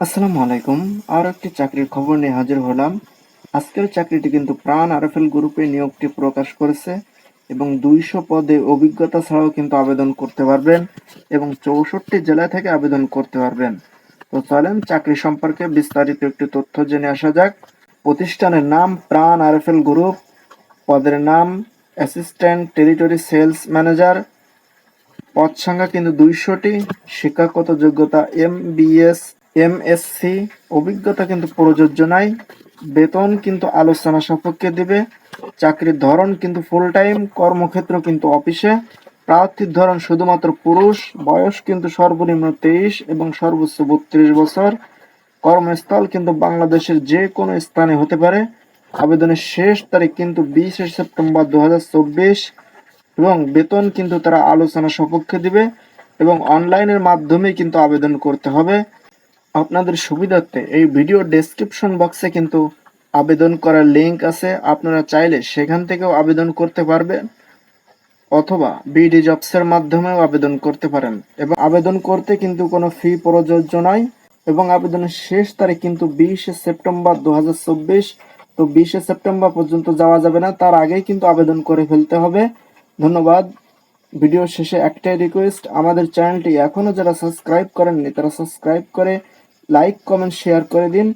আসসালামু আলাইকুম। আর একটি চাকরির খবর নিয়ে হাজির হলাম। আজকের চাকরিটি কিন্তু প্রাণ আরএফএল গ্রুপে নিয়োগটি প্রকাশ করেছে এবং দুইশো পদে অভিজ্ঞতা ছাড়াও কিন্তু আবেদন করতে পারবেন এবং চৌষট্টি জেলা থেকে আবেদন করতে পারবেন। তো চলেন চাকরি সম্পর্কে বিস্তারিত একটি তথ্য জেনে আসা যাক। প্রতিষ্ঠানের নাম প্রাণ আরএফএল গ্রুপ, পদের নাম অ্যাসিস্ট্যান্ট টেরিটরি সেলস ম্যানেজার, পদ সংখ্যা কিন্তু দুইশোটি, শিক্ষাগত যোগ্যতা এম বিএস এম এসসি অভিজ্ঞতা কিন্তু প্রযোজ্য নাই, বেতন কিন্তু আলোচনা সাপেক্ষে দিবে, চাকরির ধরন কিন্তু ফুল টাইম কর্মক্ষেত্র কিন্তু অফিসে, প্রার্থীর ধরন শুধুমাত্র পুরুষ, বয়স কিন্তু সর্বনিম্ন তেইশ এবং সর্বোচ্চ বত্রিশ বছর, কর্মস্থল কিন্তু বাংলাদেশের যে কোনো স্থানে হতে পারে, আবেদনের শেষ তারিখ কিন্তু বিশে সেপ্টেম্বর দু হাজার চব্বিশ এবং বেতন কিন্তু তারা আলোচনা সপক্ষে দিবে এবং অনলাইনের মাধ্যমে কিন্তু আবেদন করতে হবে। আপনাদের সুবিধার্থে এই ভিডিও ডেসক্রিপশন বক্সে কিন্তু আবেদন করার লিঙ্ক আছে। আপনারা চাইলে সেখান থেকেও আবেদন করতে পারবেন, অথবা বিডি জবসের মাধ্যমেও আবেদন করতে পারেন। এবং আবেদন করতে কিন্তু কোনো ফি প্রযোজ্য নয়। এবং আবেদনের শেষ তারিখ কিন্তু বিশে সেপ্টেম্বর দু হাজার চব্বিশ। তো বিশে সেপ্টেম্বর পর্যন্ত যাওয়া যাবে না, তার আগেই কিন্তু আবেদন করে ফেলতে হবে। ধন্যবাদ। ভিডিও শেষে একটাই রিকোয়েস্ট আমাদের চ্যানেলটি এখনও যারা সাবস্ক্রাইব করেননি, তারা সাবস্ক্রাইব করে লাইক কমেন্ট শেয়ার করে দিন।